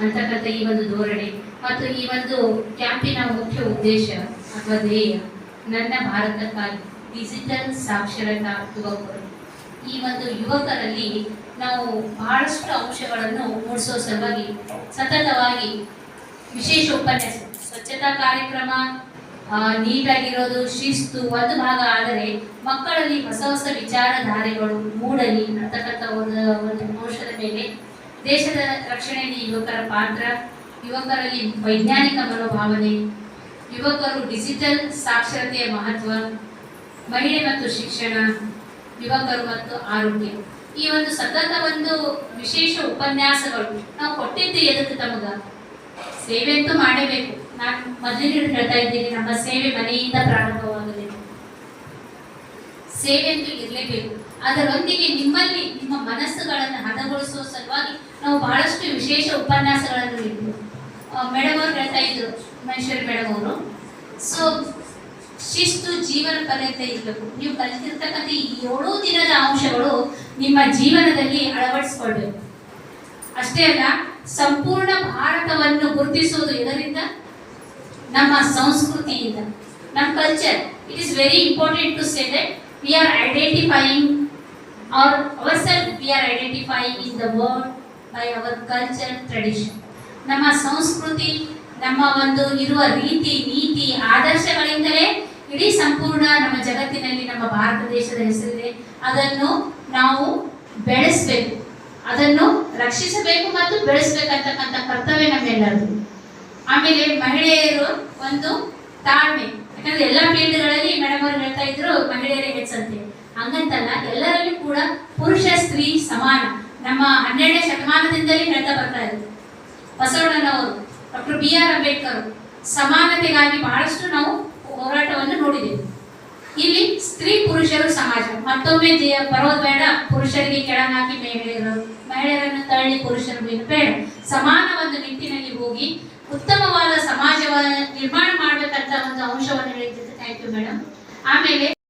ಅಂತಕ್ಕಂಥ ಈ ಒಂದು ಧೋರಣೆ ಮತ್ತು ಈ ಒಂದು ಕ್ಯಾಂಪಿನ ಮುಖ್ಯ ಉದ್ದೇಶ ಅಥವಾ ಧ್ಯೇಯ ನನ್ನ ಭಾರತಕ್ಕಾಗಿ ಡಿಜಿಟಲ್ ಸಾಕ್ಷರತಾ ಯುವಕರು ಈ ಒಂದು ಯುವಕರಲ್ಲಿ ನಾವು ಬಹಳಷ್ಟು ಅಂಶಗಳನ್ನು ಮೂಡಿಸೋ ಸಲುವಾಗಿ ಸತತವಾಗಿ ವಿಶೇಷ ಉಪನ್ಯಾಸ, ಸ್ವಚ್ಛತಾ ಕಾರ್ಯಕ್ರಮ ನೀಟಾಗಿರೋದು, ಶಿಸ್ತು ಒಂದು ಭಾಗ ಆದರೆ ಮಕ್ಕಳಲ್ಲಿ ಹೊಸ ಹೊಸ ವಿಚಾರಧಾರೆಗಳು ಮೂಡಲಿ ಅಂತಕ್ಕಂಥ ಒಂದು ಒಂದು ಅಂಶದ ಮೇಲೆ ದೇಶದ ರಕ್ಷಣೆಯಲ್ಲಿ ಯುವಕರ ಪಾತ್ರ, ಯುವಕರಲ್ಲಿ ವೈಜ್ಞಾನಿಕ ಮನೋಭಾವನೆ, ಯುವಕರು ಡಿಜಿಟಲ್ ಸಾಕ್ಷರತೆಯ ಮಹತ್ವ, ಮಹಿಳೆ ಮತ್ತು ಶಿಕ್ಷಣ, ಯುವಕರು ಮತ್ತು ಆರೋಗ್ಯ. ಈ ಒಂದು ಸತತ ಒಂದು ವಿಶೇಷ ಉಪನ್ಯಾಸಗಳು ನಾವು ಕೊಟ್ಟಿದ್ದು ಎದಕ್ಕೆ ತಮಗ? ಸೇವೆ ಅಂತೂ ಮಾಡಬೇಕು. ನಾನು ಮೊದಲಿಗೆ ಹೇಳ್ತಾ ಇದ್ದೀನಿ, ನಮ್ಮ ಸೇವೆ ಮನೆಯಿಂದ ಪ್ರಾರಂಭವಾಗಲಿ. ಸೇವೆ ಅಂತೂ ಇರಲೇಬೇಕು. ಅದರೊಂದಿಗೆ ನಿಮ್ಮಲ್ಲಿ, ನಿಮ್ಮ ಮನಸ್ಸುಗಳನ್ನು ಹದಗೊಳಿಸುವ ಸಲುವಾಗಿ ನಾವು ಬಹಳಷ್ಟು ವಿಶೇಷ ಉಪನ್ಯಾಸಗಳನ್ನು ನೀಡಿದ್ರು. ಮೇಡಮ್ ಅವರು ಹೇಳ್ತಾ ಇದ್ರು, ಮಹೇಶ್ವರಿ ಮೇಡಮ್ ಅವರು. ಸೊ ಶಿಸ್ತು ಜೀವನ ಪರ್ಯಂತ ಇರಬೇಕು. ನೀವು ಕಲಿತಿರ್ತಕ್ಕಂಥ ಈ ಏಳು ದಿನದ ಅಂಶಗಳು ನಿಮ್ಮ ಜೀವನದಲ್ಲಿ ಅಳವಡಿಸ್ಕೊಳ್ಬೇಕು. ಅಷ್ಟೇ ಅಲ್ಲ, ಸಂಪೂರ್ಣ ಭಾರತವನ್ನು ಗುರುತಿಸುವುದು ಇದರಿಂದ ನಮ್ಮ ಸಂಸ್ಕೃತಿಯಿಂದ. ನಮ್ಮ culture it is very important to say that we are identifying our our self we are identifying in the world by our culture tradition ನಮ್ಮ ಸಂಸ್ಕೃತಿ, ನಮ್ಮ ಒಂದು ಇರುವ ರೀತಿ, ನೀತಿ, ಆದರ್ಶಗಳಿಂದಲೇ ಇಡೀ ಸಂಪೂರ್ಣ ನಮ್ಮ ಜಗತ್ತಿನಲ್ಲಿ ನಮ್ಮ ಭಾರತ ದೇಶದ ಹೆಸರಿದೆ. ಅದನ್ನು ನಾವು ಬೆಳೆಸಬೇಕು. ಅದನ್ನು ರಕ್ಷಿಸಬೇಕು ಮತ್ತು ಬೆಳೆಸಬೇಕಂತಕ್ಕಂಥ ಕರ್ತವ್ಯ ನಮ್ಮೆಲ್ಲರದು. ಆಮೇಲೆ ಮಹಿಳೆಯರು ಒಂದು ತಾಳ್ಮೆ. ಯಾಕಂದ್ರೆ ಎಲ್ಲ ಫೀಲ್ಡ್ಗಳಲ್ಲಿ ಮೇಡಮ್ ಅವರು ಹೇಳ್ತಾ ಇದ್ರು ಮಹಿಳೆಯರೇ ಹೆಚ್ಚಂತೆ. ಹಂಗಂತಲ್ಲ, ಎಲ್ಲರಲ್ಲಿ ಕೂಡ ಪುರುಷ, ಸ್ತ್ರೀ ಸಮಾನ. ನಮ್ಮ ಹನ್ನೆರಡನೇ ಶತಮಾನದಿಂದಲೇ ಹೇಳ್ತಾ ಬರ್ತಾ ಇದ್ರು ಬಸವಣ್ಣನವರು, ಡಾಕ್ಟರ್ ಬಿ ಆರ್ ಅಂಬೇಡ್ಕರ್ ಸಮಾನತೆಗಾಗಿ ಬಹಳಷ್ಟು ನಾವು ಹೋರಾಟವನ್ನು ನೋಡಿದ್ದೇವೆ ಇಲ್ಲಿ ಸ್ತ್ರೀ ಪುರುಷರು ಸಮಾಜ, ಮತ್ತೊಮ್ಮೆ ಬರೋದು ಬೇಡ, ಪುರುಷರಿಗೆ ಕೆಳಗಾಕಿ ಮಹಿಳೆಯರು, ಮಹಿಳೆಯರನ್ನು ತಳ್ಳಿ ಪುರುಷರು ಬೇಡ ಸಮಾನ ಒಂದು ನಿಟ್ಟಿನಲ್ಲಿ ಹೋಗಿ ಉತ್ತಮವಾದ ಸಮಾಜವನ್ನು ನಿರ್ಮಾಣ ಮಾಡಬೇಕಂತ ಒಂದು ಅಂಶವನ್ನು ಹೇಳಿದ್ದು ಥ್ಯಾಂಕ್ ಯು ಮೇಡಮ್ ಆಮೇಲೆ